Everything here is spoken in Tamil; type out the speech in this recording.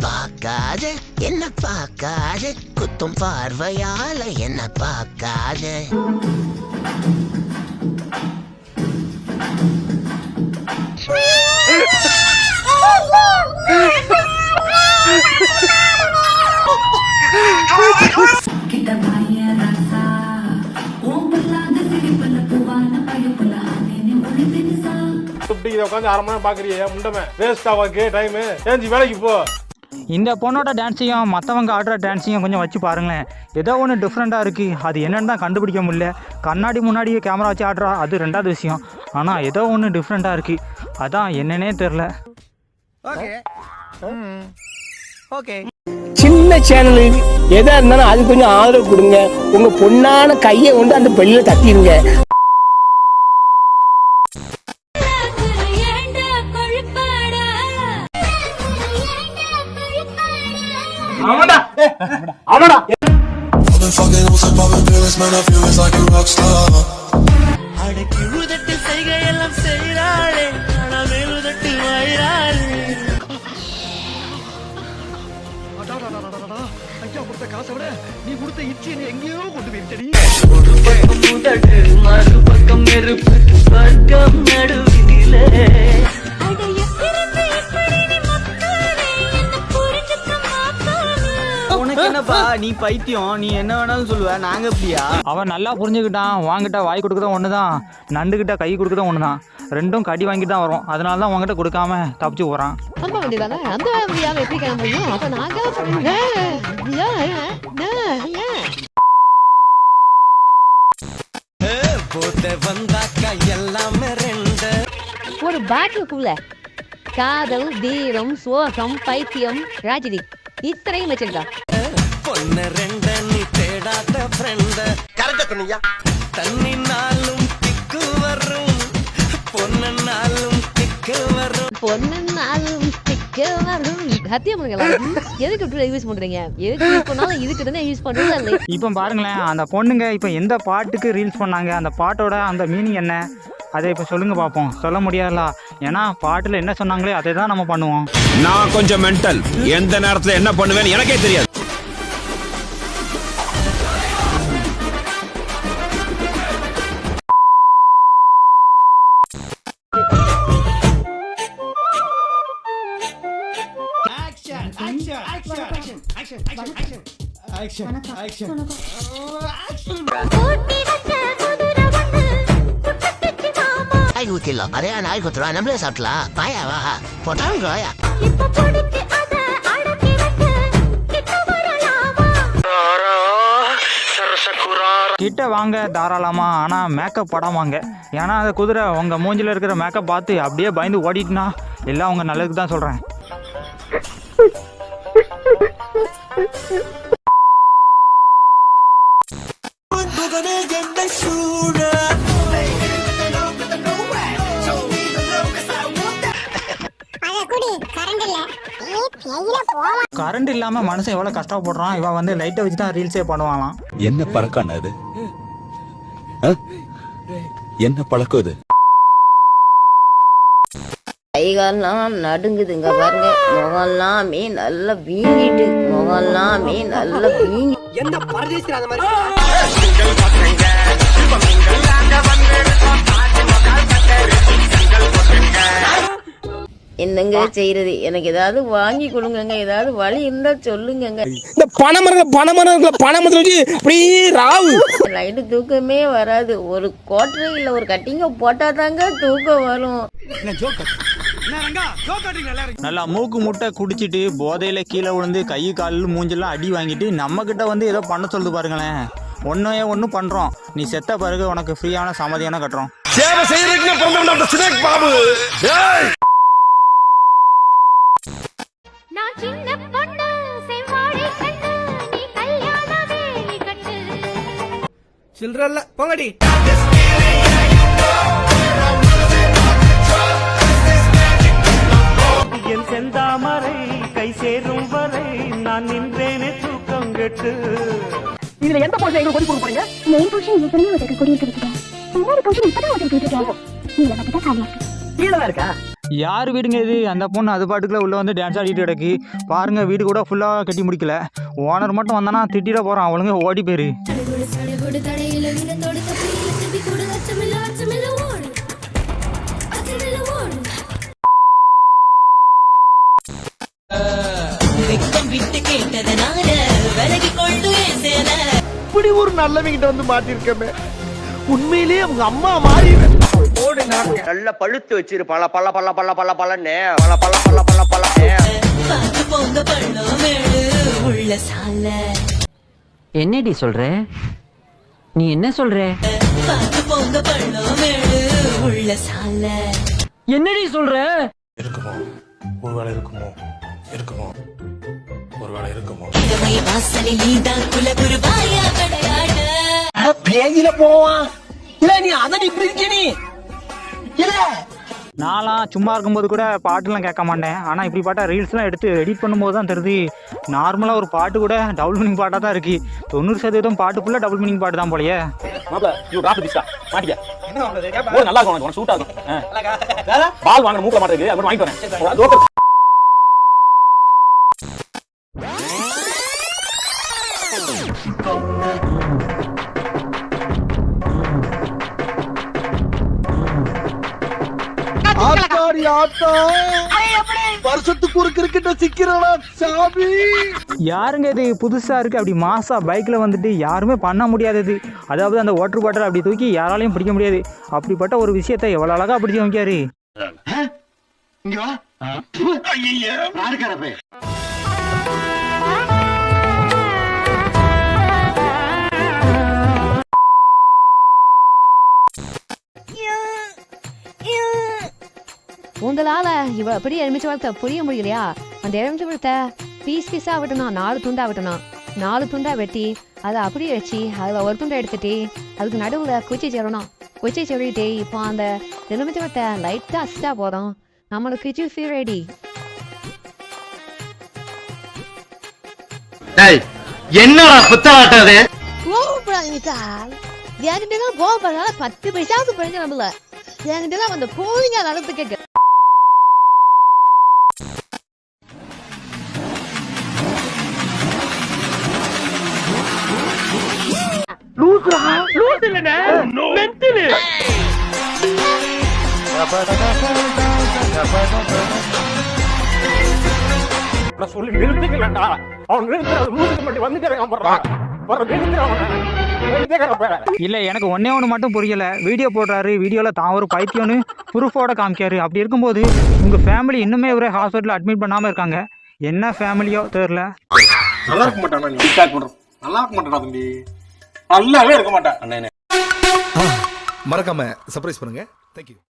பார்க்காத என்ன பார்க்காத குத்தும் பார்வையால என்ன பார்க்காத. இப்படி இதை உட்காந்து அரை மணி நேரம் பாக்குறியே முண்டமே. வேஸ்ட் ஆவாக்கு டைம் ஏஞ்சி வேலைக்கு போ. இந்த பொண்ணோட டான்ஸையும் மற்றவங்க ஆடுற டான்ஸையும் கொஞ்சம் வச்சு பாருங்களேன். ஏதோ ஒன்று டிஃப்ரெண்ட்டாக இருக்குது அது என்னன்னு தான் கண்டுபிடிக்க முடியல. கண்ணாடி முன்னாடியே கேமரா வச்சு ஆடுறா அது ரெண்டாவது விஷயம். ஆனால் ஏதோ ஒன்று டிஃப்ரெண்ட்டாக இருக்குது அதான் என்னன்னே தெரில சின்ன சேனலு எதா இருந்தாலும் அது கொஞ்சம் ஆதரவு கொடுங்க. உங்க பொண்ணான கையை கொண்டு அந்த பெல்ல தட்டிடுங்க. Been fucking on some poppin' pills, man, I feel it's like a rock star. அட எப்பிறந்து நீ பைத்தியம் நீ என்ன வேணாலும் சொல்லுவ நாங்க எப்படியா அவன் நல்லா புரிஞ்சுக்கிட்டான். வாங்கிட்ட வாய் கொடுக்குறதும் ஒன்று தான் கை கொடுக்குறதும் ஒன்று தான் ரெண்டும் கடி வாங்கி தான் வரும் அதனால தான் உங்ககிட்ட கொடுக்காம தப்பிச்சு நம்ப வேண்டியதானே? அந்த முடியாம எப்படி கிளம்ப முடியும் அப்ப நாங்க ஏன், ஏன், ஏன், ஏன்? ஒரு பாட்டிலுக்குள்ள காதல் தீரம் சோகம் பைத்தியம் ராஜினி இத்தனையும் வச்சிருக்கா. பொண்ணுனாலும் திக்க வரும். சத்தியம் பண்ணுங்களா எதுக்கு இப்படி யூஸ் பண்றீங்க? எதுக்கு யூஸ் பண்ணாலும் இதுக்கு தானே யூஸ் பண்றது இப்போ பாருங்களேன் அந்த பொண்ணுங்க இப்போ எந்த பாட்டுக்கு ரீல்ஸ் பண்ணாங்க? அந்த பாட்டோட அந்த மீனிங் என்ன? அதை இப்போ சொல்லுங்க பார்ப்போம் சொல்ல முடியாதுல. ஏன்னா பாட்டில் என்ன சொன்னாங்களே அதை தான் நம்ம பண்ணுவோம். நான் கொஞ்சம் மென்டல் எந்த நேரத்துல என்ன பண்ணுவேன்னு எனக்கே தெரியாது. ஊத்திடலாம் அதே நாய் குத்துறா நம்மளே சாப்பிடலாம். பாயா வா போட்டாங்க வச்சு கிட்ட வாங்க தாராளமா. ஆனால் மேக்கப் படாமாங்க ஏன்னா அந்த குதிரை உங்கள் மூஞ்சில இருக்கிற மேக்கப் பார்த்து அப்படியே பயந்து ஓடிட்டுனா எல்லாம் உங்கள் நல்லதுக்கு தான் சொல்கிறேன் கரண்ட் இல்லாமல் மனுஷன் எவ்வளவு கஷ்டப்படுறான்? இவன் வந்து லைட்டை வச்சு தான் ரீல்ஸே பண்ணுவாங்களாம் என்ன பழக்கம் அது என்ன பழக்கம் இது? கைகாலாம் நடுங்குதுங்க பாருங்க. முகம்லாமே நல்லா வீங்கிட்டு முகம்லாமே நல்லா வீங்கி எந்த பரதேசி அந்த மாதிரி? என்னங்க செய்யறது எனக்கு ஏதாவது வாங்கி கொடுங்கங்க. ஏதாவது வழி இருந்தா சொல்லுங்கங்க. இந்த பனைமரம் பனைமரம் பனைமரத்துல வச்சு அப்படியே ராவு. நைட்டு தூக்கமே வராது. ஒரு கோட்டரை இல்ல ஒரு கட்டிங்க போட்டாதாங்க தூக்கம் வரும். நல்லா மூக்கு முட்டை குடிச்சிட்டு போதையில கீழே விழுந்து கை கால் மூஞ்செல்லாம் அடி வாங்கிட்டு நம்ம கிட்ட வந்து ஏதோ பண்ண சொல்லுது பாருங்களேன். ஒன்றையே ஒன்று பண்ணுறோம் நீ செத்த பிறகு உனக்கு ஃப்ரீயான சம்மதியான கட்டுறோம். சேவை செய்யறதுக்கு பாபு. ஏய்! நான் என் செந்தாமரை கை சேரும் வரை நான் நின்றேனே தூக்கம் கெட்டு. இதுல எந்த போஷன் எங்களுக்கு கொடி கொடுக்க போறீங்க? மெயின் போர்ஷன் ஏற்கனவே ஒருத்தருக்கு கொடி எடுத்து ரெண்டாவது போர்ஷன் இப்பதான் ஒருத்தருக்கு விட்டுட்டேன் நீங்க மட்டும் தான் காலியா இருக்கு. கீழே இருக்கா? யார் வீடுங்க இது? அந்த பொண்ணு அது பாட்டுக்குள்ள உள்ள வந்து டான்ஸ் ஆடிட்டு கிடக்கு. பாருங்க வீடு கூட ஃபுல்லாக கட்டி முடிக்கல. ஓனர் மட்டும் வந்தானா திட்டிட போகிறான் அவளுங்க ஓடி போயிரு. இப்படி ஒரு நல்லவங்கிட்ட வந்து மாட்டிருக்கமே. உண்மையிலேயே அவங்க அம்மா மாறி நல்ல பழுத்து வச்சிரு. பல பல பல பல பல பலன்னு. பல பல பல பல பல என்னடி சொல்ற? நீ என்ன சொல்ற? என்னடி சொல்ற? இருக்குமோ? ஒருவேளை இருக்குமோ? இருக்குமோ? ஒருவேளை இருக்குமோ? பேஜில போவான் இல்ல நீ அதை இப்படி இருக்க நீ. இல்ல. நான்லாம் சும்மா இருக்கும்போது கூட பாட்டுலாம் கேட்க மாட்டேன். ஆனால் இப்படி பாட்டா ரீல்ஸ்லாம் எடுத்து எடிட் பண்ணும்போது தான் தெரியுது நார்மலாக ஒரு பாட்டு கூட டபுள் மீனிங் பாட்டாக தான் இருக்குது தொண்ணூறு சதவீதம் பாட்டு ஃபுல்லாக டபுள் மீனிங் பாட்டு தான் போலயே. நல்லா இருக்கும் சூட் ஆகும் பால் வாங்க மூக்கல மாட்டேங்குது அப்படி வாங்கிட்டு வரேன். வருஷத்துக்கு ஒரு கிரிக்கெட்ட சிக்கிறடா சாமி? யாருங்க இது? புதுசாக இருக்குது அப்படி மாசா பைக்கில் வந்துட்டு யாருமே பண்ண முடியாதது அதாவது அந்த வாட்டர் பாட்டில் அப்படி தூக்கி யாராலையும் பிடிக்க முடியாது. அப்படிப்பட்ட ஒரு விஷயத்தை எவ்வளோ அழகாக பிடிச்சி வைக்காரு உங்களால இவ அப்படி எலுமிச்சை பழத்தை புரிய முடியலையா? அந்த எலுமிச்சை பழத்தை பீஸ் பீஸா வெட்டணும் நாலு துண்டா வெட்டணும் நாலு துண்டா வெட்டி அதை அப்படியே வச்சு அதில் ஒரு துண்டை எடுத்துட்டு அதுக்கு நடுவில் குச்சி சேரணும் குச்சி சொல்லிட்டு இப்போ அந்த எலுமிச்சை பழத்தை லைட்டாக அசிட்டா போதும். நம்மளுக்கு ஜூஸி ரெடி என்னடா புத்தாட்டம் அது? கோவப்படாதீங்க சார் கோவப்படுறதால பத்து பைசாவுக்கு பிறகு நம்மள. என்கிட்ட தான் அந்த போவீங்க நடத்து கேட்க. நான் சொல்லி நிறுத்திக்கலடா. அவன் நிறுத்துற மூஞ்சுக்கு மட்டும் வந்துக்கிறேன் போடுறான் வர நிறுத்துறான் இல்லை எனக்கு ஒன்றே ஒன்று மட்டும் புரியலை. வீடியோ போடுறாரு வீடியோவில் தான் ஒரு பைத்தியம்னு ப்ரூஃபோட காமிக்காரு அப்படி இருக்கும்போது உங்கள் ஃபேமிலி இன்னுமே இவரே ஹாஸ்பிட்டலில் அட்மிட் பண்ணாமல் இருக்காங்க. என்ன ஃபேமிலியோ தெரில நல்லா இருக்க மாட்டானா நீ? நல்லா இருக்க மாட்டானா தம்பி? நல்லாவே இருக்க மாட்டான். மறக்காம சர்ப்ரைஸ் பண்ணுங்க. தேங்க்யூ